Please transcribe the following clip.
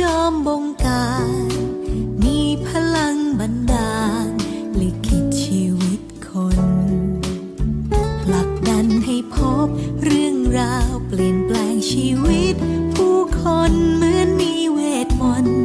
จอมบงการ มีพลังบันดาลลิขิตชีวิตคนผลักดันให้พบเรื่องราวเปลี่ยนแปลงชีวิต ผู้คนเหมือนมีเวทมนต์